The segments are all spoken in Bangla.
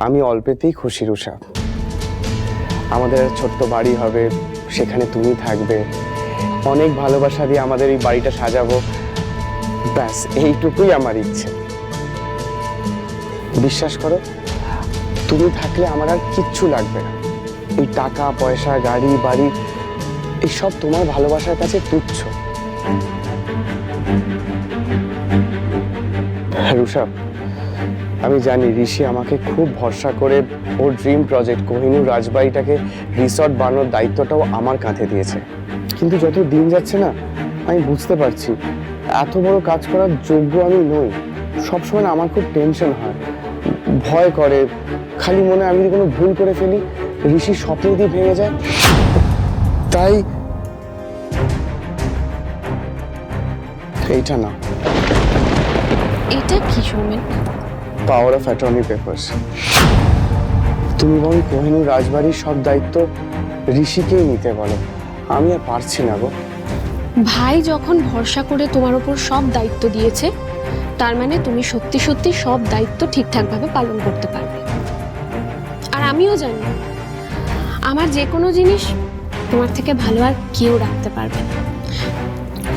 আমি অল্পেতেই খুশি রুষা আমাদের ছোট্ট বাড়ি হবে, সেখানে তুমি থাকবে। অনেক ভালোবাসা দিয়ে আমাদের এই বাড়িটা সাজাবো। ব্যাস, এইটুকুই আমার ইচ্ছে। বিশ্বাস করো, তুমি থাকলে আমার আর কিচ্ছু লাগবে না। এই টাকা, পয়সা, গাড়ি, বাড়ি এইসব তোমার ভালোবাসার কাছে তুচ্ছ। রুষা আমি জানি ঋষি আমাকে খুব ভরসা করে ওর ড্রিম প্রজেক্ট কোহিনুর রাজবাড়িটাকে রিসর্ট বানানোর দায়িত্বটাও আমার কাঁধে দিয়েছে। কিন্তু যত দিন যাচ্ছে না, আমি বুঝতে পারছি, এত বড় কাজ করার যোগ্য আমি নই। সবসময় আমার খুব টেনশন হয়। ভয় করে, খালি মনে আমি যদি কোনো ভুল করে ফেলি, ঋষি স্বপ্ন যদি ভেঙে যায়। তাই এইটা না। এটা কি Soumen power of attorney papers তুমি বরং কোহিনুর রাজবাড়ির সব দায়িত্ব ঋষিকেই নিতে বলো। আমি আর পারছি না গো। ভাই যখন ভরসা করে তোমার উপর সব দায়িত্ব দিয়েছে, তার মানে তুমি সত্যি সত্যি সব দায়িত্ব ঠিকঠাকভাবে পালন করতে পারবে। আর আমিও জানি, আমার যে কোনো জিনিস তোমার থেকে ভালো আর কেউ রাখতে পারবে না।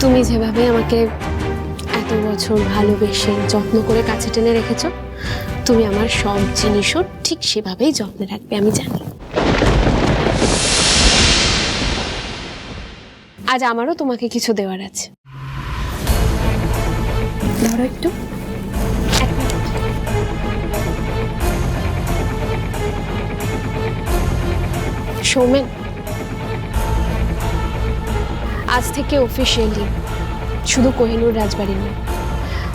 তুমি যেভাবে আমাকে এত বছর ভালোবেসে যত্ন করে কাছে টেনে রেখেছ? তুমি আমার সব জিনিসও ঠিক সেভাবেই যত্নে রাখবে, আমি জানি। আজ আমারও তোমাকে কিছু দেওয়ার আছে। একটু। এক সৌমেন, আজ থেকে অফিসিয়ালি শুধু কোহিনুর রাজবাড়ি নয়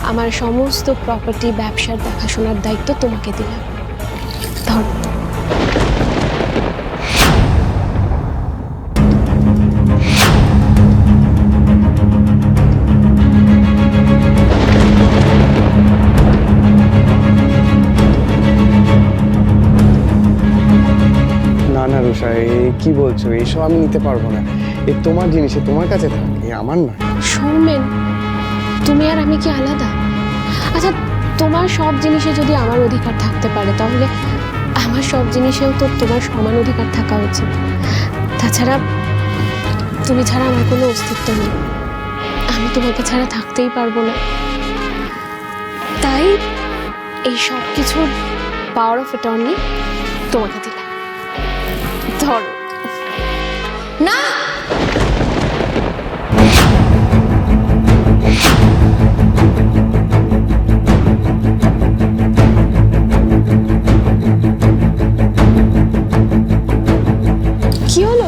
আমার সমস্ত প্রপার্টি ব্যবসার দেখাশোনার দায়িত্ব তোমাকে দিলাম। এ কি বলছো? এইসব আমি নিতে পারব না। এ তোমার জিনিস তোমার কাছে থাকে আমার না সৌমেন তুমি আর আমি কি আলাদা? আচ্ছা তোমার সব জিনিসে যদি আমার অধিকার থাকতে পারে, তাহলে আমার সব জিনিসেও তো তোমার সমান অধিকার থাকা উচিত। তাছাড়া তুমি ছাড়া আমার কোনো অস্তিত্ব নেই। আমি তোমাকে ছাড়া থাকতেই পারব না। তাই এই সব কিছুর পাওয়ার অফ অ্যাটর্নি তোমাকে দিলাম। ধরো। না! কি হলো?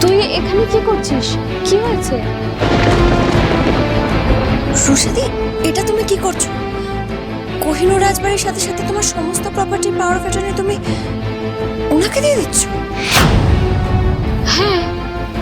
তুই এখানে কি করছিস? কি হয়েছে? সুশাদি এটা তুমি কি করছ? কোহিনুর রাজবাড়ির সাথে সাথে তোমার সমস্ত প্রপার্টি পাওয়ার অফ তুমি ওনাকে দিয়ে দিচ্ছ। হ্যাঁ